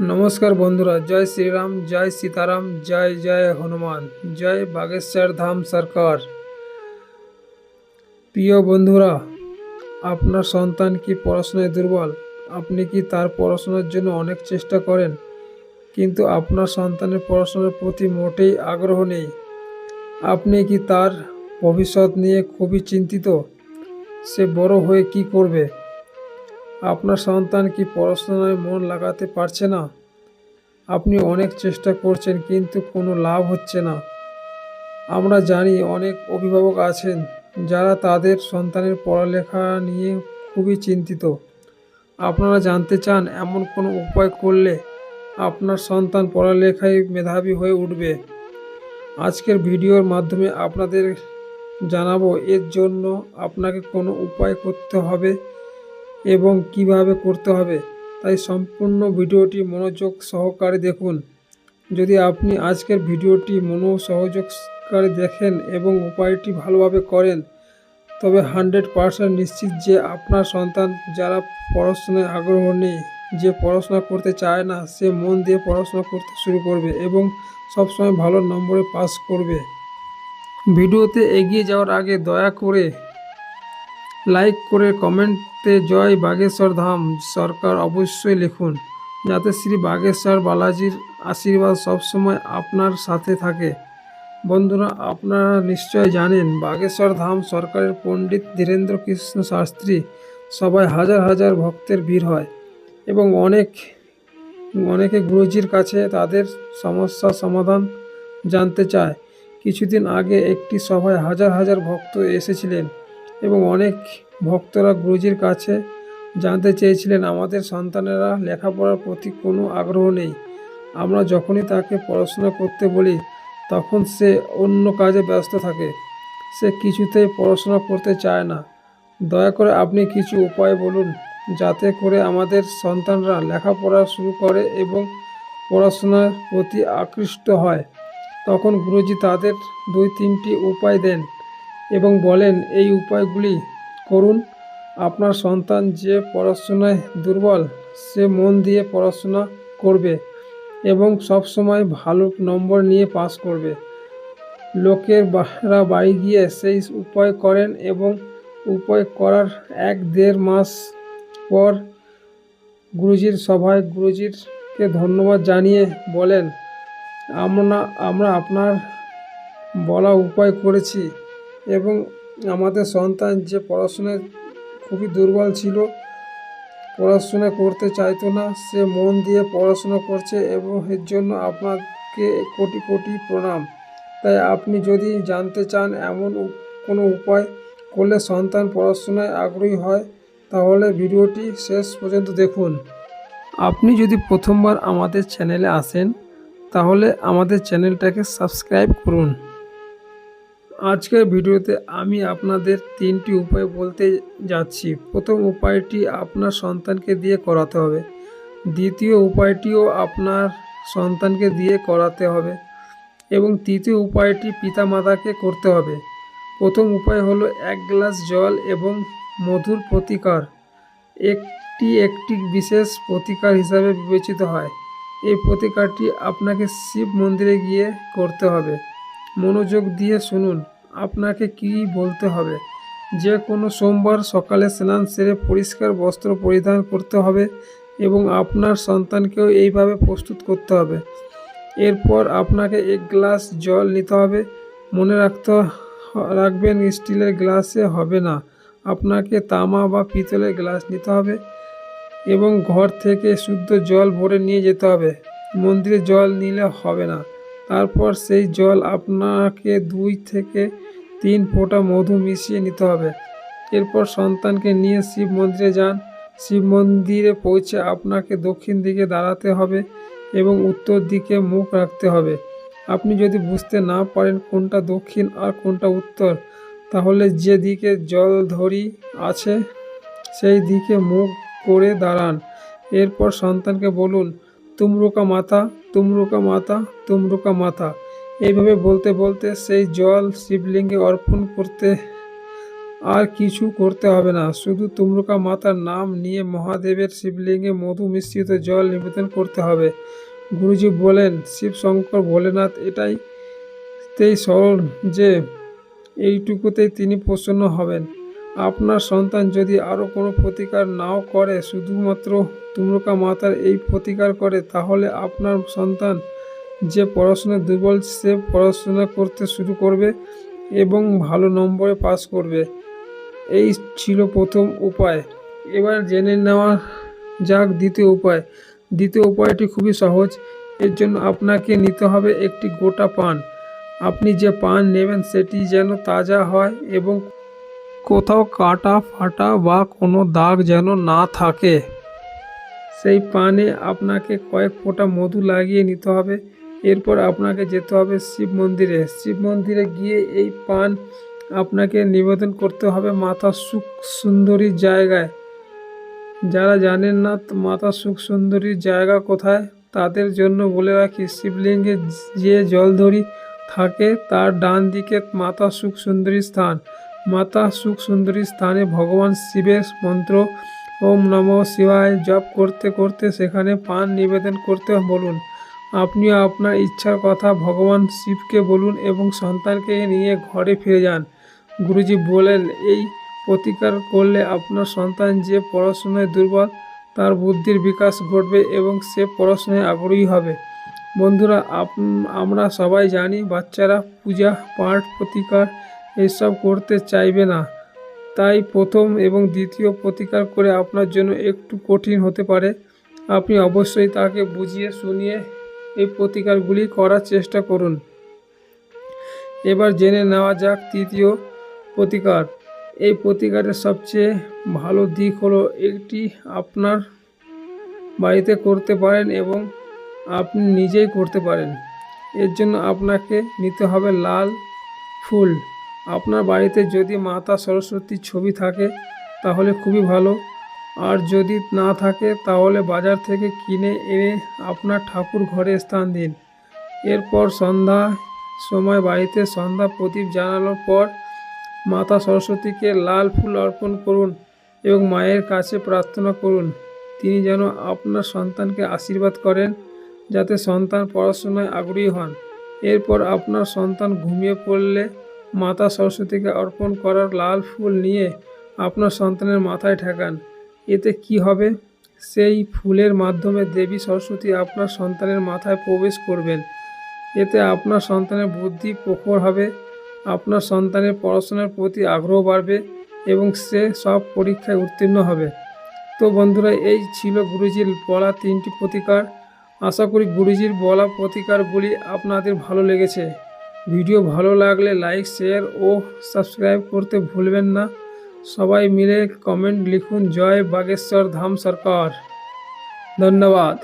নমস্কার বন্ধুরা, জয় শ্রীরাম, জয় সীতারাম, জয় জয় হনুমান, জয় বাগেশ্বর ধাম সরকার। প্রিয় বন্ধুরা, আপনার সন্তান কি পড়াশোনায় দুর্বল? আপনি কি তার পড়াশোনার জন্য অনেক চেষ্টা করেন? কিন্তু আপনার সন্তানের পড়াশোনার প্রতি মোটেই আগ্রহ নেই। আপনি কি তার ভবিষ্যৎ নিয়ে খুবই চিন্তিত? সে বড় হয়ে কি করবে? আপনার সন্তান কি পড়াশোনায় মন লাগাতে পারছে না? আপনি অনেক চেষ্টা করছেন, কিন্তু কোনো লাভ হচ্ছে না। আমরা জানি অনেক অভিভাবক আছেন, যারা তাদের সন্তানের পড়ালেখা নিয়ে খুবই চিন্তিত। আপনারা জানতে চান, এমন কোনো উপায় করলে আপনার সন্তান পড়ালেখায় মেধাবী হয়ে উঠবে? আজকের ভিডিওর মাধ্যমে আপনাদের জানাব, এর জন্য আপনাকে কোনো উপায় করতে হবে? এবং কীভাবে করতে হবে, তাই সম্পূর্ণ ভিডিওটি মনোযোগ সহকারে দেখুন। যদি আপনি আজকের ভিডিওটি মনোসহযোগ সহকারে দেখেন এবং উপায়টি ভালোভাবে করেন, তবে হান্ড্রেড পারসেন্ট নিশ্চিত যে আপনার সন্তান যারা পড়াশোনায় আগ্রহ নেই, যে পড়াশোনা করতে চায় না, সে মন দিয়ে পড়াশোনা করতে শুরু করবে এবং সবসময় ভালো নম্বরে পাস করবে। ভিডিওতে এগিয়ে যাওয়ার আগে দয়া করে লাইক করে কমেন্টে জয় বাগেশ্বর ধাম সরকার অবশ্যই লিখুন, যাতে শ্রী বাগেশ্বর বালাজির আশীর্বাদ সবসময় আপনার সাথে থাকে। বন্ধুরা, আপনারা নিশ্চয় জানেন, বাগেশ্বর ধাম সরকারের পণ্ডিত ধীরেন্দ্র কৃষ্ণ শাস্ত্রী সবাই হাজার হাজার ভক্তের ভিড় হয় এবং অনেক, অনেকে গুরুজির কাছে তাদের সমস্যা সমাধান জানতে চায়। কিছুদিন আগে একটি সভায় হাজার হাজার ভক্ত এসেছিলেন। এবং অনেক ভক্তরা গুরুজির কাছে জানতে চেয়েছিলেন, আমাদের সন্তানেরা লেখাপড়ার প্রতি কোনো আগ্রহ নেই। আমরা যখনই তাকে পড়াশোনা করতে বলি, তখন সে অন্য কাজে ব্যস্ত থাকে। সে কিছুতেই পড়াশোনা করতে চায় না। দয়া করে আপনি কিছু উপায় বলুন, যাতে করে আমাদের সন্তানরা লেখাপড়া শুরু করে এবং পড়াশোনার প্রতি আকৃষ্ট হয়। তখন গুরুজি তাদের দুই তিনটি উপায় দেন। এবং বলেন, এই উপায়গুলি করুন। আপনার সন্তান যে পড়াশোনায় দুর্বল, সে মন দিয়ে পড়াশোনা করবে এবং সব সময় ভালো নম্বর নিয়ে পাস করবে। লোকের বারা বাড়ি গিয়ে সেই উপায় করেন এবং উপায় করার এক দেড় মাস পর গুরুজির সভায় গুরুজিরকে ধন্যবাদ জানিয়ে বলেন, আমরা আমরা আপনার বলা উপায় করেছি। এবং আমাদের সন্তান যে পড়াশোনায় খুবই দুর্বল ছিল, পড়াশোনা করতে চাইতো না, সে মন দিয়ে পড়াশোনা করছে এবং এর জন্য আপনাকে কোটি কোটি প্রণাম। তাই আপনি যদি জানতে চান এমন কোনো উপায় করলে সন্তান পড়াশোনায় আগ্রহী হয়, তাহলে ভিডিওটি শেষ পর্যন্ত দেখুন। আপনি যদি প্রথমবার আমাদের চ্যানেলে আসেন, তাহলে আমাদের চ্যানেলটাকে সাবস্ক্রাইব করুন। আজকের ভিডিওতে আমি আপনাদের তিনটি উপায় বলতে যাচ্ছি। প্রথম উপায়টি আপনার সন্তানকে দিয়ে করাতে হবে। দ্বিতীয় উপায়টিও আপনার সন্তানকে দিয়ে করাতে হবে। এবং তৃতীয় উপায়টি পিতামাতাকে করতে হবে। প্রথম উপায় হলো এক গ্লাস জল এবং মধুর প্রতিকার। একটি একটি বিশেষ প্রতিকার হিসাবে বিবেচিত হয়। এই প্রতিকারটি আপনাকে শিব মন্দিরে গিয়ে করতে হবে। মনোযোগ দিয়ে শুনুন। আপনাকে কি বলতে হবে? যে কোনো সোমবার সকালে স্নান সেরে পরিষ্কার বস্ত্র পরিধান করতে হবে এবং আপনার সন্তানকেও এইভাবে প্রস্তুত করতে হবে। এরপর আপনাকে এক গ্লাস জল নিতে হবে। মনে রাখতে রাখবেন স্টিলের গ্লাসে হবে না। আপনাকে তামা বা পিতলের গ্লাস নিতে হবে এবং ঘর থেকে শুদ্ধ জল ভরে নিয়ে যেতে হবে। মন্দিরে জল নিলে হবে না। তারপর সেই জল আপনাকে দুই থেকে তিন ফোঁটা মধু মিশিয়ে নিতে হবে। এরপর সন্তানকে নিয়ে শিব মন্দিরে যান। শিব মন্দিরে পৌঁছে আপনাকে দক্ষিণ দিকে দাঁড়াতে হবে এবং উত্তর দিকে মুখ রাখতে হবে। আপনি যদি বুঝতে না পারেন কোনটা দক্ষিণ আর কোনটা উত্তর, তাহলে যে দিকে জল ধরি আছে, সেই দিকে মুখ করে দাঁড়ান। এরপর সন্তানকে বলুন, তুমরুকা মাথা তুমরুকা মাথা তুমরুকা মাথা এইভাবে বলতে বলতে সেই জল শিবলিঙ্গে অর্পণ করতে আর কিছু করতে হবে না। শুধু তুমরুকা মাতার নাম নিয়ে মহাদেবের শিবলিঙ্গে মধু মিশ্রিত জল নিবেদন করতে হবে। গুরুজি বলেন শিব শঙ্কর ভোলেনাথ, এটাই তেই সরল যে এইটুকুতেই তিনি প্রসন্ন হবেন। আপনার সন্তান যদি আরও কোনো প্রতিকার নাও করে, শুধুমাত্র তুমরুকা মাতার এই প্রতিকার করে, তাহলে আপনার সন্তান যে পড়াশোনায় দুর্বল, সে পড়াশোনা করতে শুরু করবে এবং ভালো নম্বরে পাস করবে। এই ছিল প্রথম উপায়। এবার জেনে নেওয়া যাক দ্বিতীয় উপায়। দ্বিতীয় উপায়টি খুবই সহজ। এর জন্য আপনাকে নিতে হবে একটি গোটা পান। আপনি যে পান নেবেন সেটি যেন তাজা হয় এবং কোথাও কাটা, ফাটা বা কোনো দাগ যেন না থাকে। সেই পানে আপনাকে কয়েক ফোঁটা মধু লাগিয়ে নিতে হবে। এরপর আপনাকে যেতে হবে শিব মন্দিরে। শিব মন্দিরে গিয়ে এই পান আপনাকে নিবেদন করতে হবে মাতা সুখ সুন্দরী জায়গায়। যারা জানেন না মাতা সুখ সুন্দরীর জায়গা কোথায়, তাদের জন্য বলে রাখি, শিবলিঙ্গে যে জলধরি থাকে, তার ডান দিকে মাতা সুখ সুন্দরী স্থান। মাতা সুখ সুন্দরী স্থানে ভগবান শিবের মন্ত্র, ওম নমঃ শিবায়, জপ করতে করতে সেখানে পান নিবেদন করতে বলুন। আপনিও আপনার ইচ্ছার কথা ভগবান শিবকে বলুন এবং সন্তানকে নিয়ে ঘরে ফিরে যান। গুরুজি বলেন, এই প্রতিকার করলে আপনার সন্তান যে পড়াশোনায় দুর্বল, তার বুদ্ধির বিকাশ ঘটবে এবং সে পড়াশোনায় আগ্রহী হবে। বন্ধুরা আমরা সবাই জানি, বাচ্চারা পূজা, পাঠ, প্রতিকার এসব করতে চাইবে না। তাই প্রথম এবং দ্বিতীয় প্রতিকার করে আপনার জন্য একটু কঠিন হতে পারে। আপনি অবশ্যই তাকে বুঝিয়ে, শুনিয়ে এই প্রতিকারগুলি করার চেষ্টা করুন। এবার জেনে নেওয়া যাক তৃতীয় প্রতিকার। এই প্রতিকারের সবচেয়ে ভালো দিক হলো একটি আপনার বাড়িতে করতে পারেন এবং আপনি নিজেই করতে পারেন। এর জন্য আপনাকে নিতে হবে লাল ফুল। আপনার বাড়িতে যদি মাতা সরস্বতীর ছবি থাকে, তাহলে খুবই ভালো। আর যদি না থাকে, তাহলে বাজার থেকে কিনে এনে আপনার ঠাকুর ঘরে স্থান দিন। এরপর সন্ধ্যা সময় বাড়িতে সন্ধ্যা প্রদীপ জানানোর পর মাতা সরস্বতীকে লাল ফুল অর্পণ করুন এবং মায়ের কাছে প্রার্থনা করুন। তিনি যেন আপনার সন্তানকে আশীর্বাদ করেন, যাতে সন্তান পড়াশোনায় আগ্রহী হন। এরপর আপনার সন্তান ঘুমিয়ে পড়লে মাতা সরস্বতীকে অর্পণ করার লাল ফুল নিয়ে আপনার সন্তানের মাথায় ঠেকান। এতে কি হবে? সেই ফুলের মাধ্যমে দেবী সরস্বতী আপনার সন্তানের মাথায় প্রবেশ করবেন। এতে আপনার সন্তানের বুদ্ধি প্রখর হবে, আপনার সন্তানের পড়াশোনার প্রতি আগ্রহ বাড়বে এবং সে সব পরীক্ষায় উত্তীর্ণ হবে। তো বন্ধুরা, এই ছিল গুরুজির বলা তিনটি প্রতিকার। আশা করি গুরুজির বলা প্রতিকারগুলি আপনাদের ভালো লেগেছে। ভিডিও ভালো লাগলে লাইক, শেয়ার ও সাবস্ক্রাইব করতে ভুলবেন না। সবাই মিলে কমেন্ট লিখুন জয় বাগেশ্বর ধাম সরকার। ধন্যবাদ।